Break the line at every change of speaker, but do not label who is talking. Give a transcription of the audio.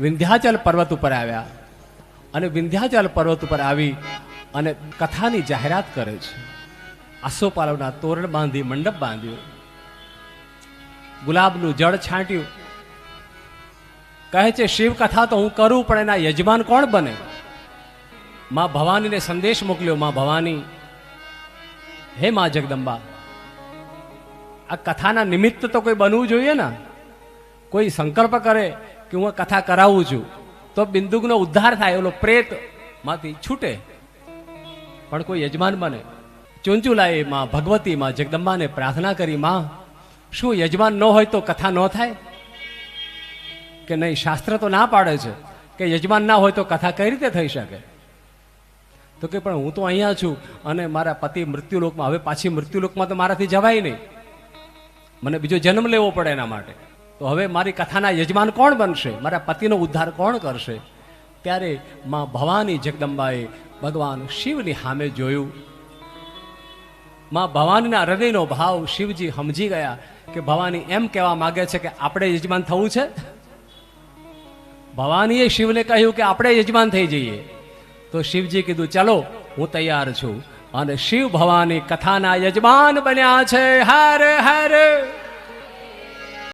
વિંધ્યાચલ પર્વત ઉપર આવ્યા. અને વિંધ્યાચલ પર્વત ઉપર આવી અને કથાની જાહેરાત કરે છે. આસોપાલવના તોરણ બાંધી, મંડપ બાંધ્યો. ગુલાબનું જળ છાંટ્યું. કહે છે, શિવ કથા તો હું કરું, પણ એના યજમાન કોણ બને? માં ભવાનીને સંદેશ મોકલ્યો, માં ભવાની, હે માં જગદંબા, આ કથાના નિમિત્ત તો કોઈ બનવું જોઈએ ને? કોઈ સંકલ્પ કરે કે હું કથા કરાવું છું. તો બિંદુકનો ઉદ્ધાર થાય, ઓલો પ્રેતમાંથી છૂટે. પણ કોઈ યજમાન બને. ચુંચુલાએ માં ભગવતી માં જગદંબાને પ્રાર્થના કરી, માં, શું યજમાન ન હોય તો કથા ન થાય? કે નહીં, શાસ્ત્ર તો ના પાડે છે કે યજમાન ના હોય તો કથા કઈ રીતે થઈ શકે? તો કે, પણ હું તો અહીંયા છું અને મારા પતિ મૃત્યુલોકમાં, હવે પાછી મૃત્યુલોકમાં તો મારાથી જવાય નહીં. મને બીજો જન્મ લેવો પડે એના માટે. તો હવે મારી કથાના યજમાન કોણ બનશે? મારા પતિનો ઉદ્ધાર કોણ કરશે? ત્યારે માં ભવાની જગદંબાએ ભગવાન શિવની સામે જોયું. માં ભવાનીના હૃદયનો ભાવ શિવજી સમજી ગયા કે ભવાની એમ કહેવા માગે છે કે આપણે યજમાન થવું છે? ભવાનીએ શિવને કહ્યું કે આપણે યજમાન થઈ જઈએ. તો શિવજી કીધું, ચલો, હું તૈયાર છું. અને શિવ ભવાની કથાના યજમાન બન્યા છે. હરે હરે!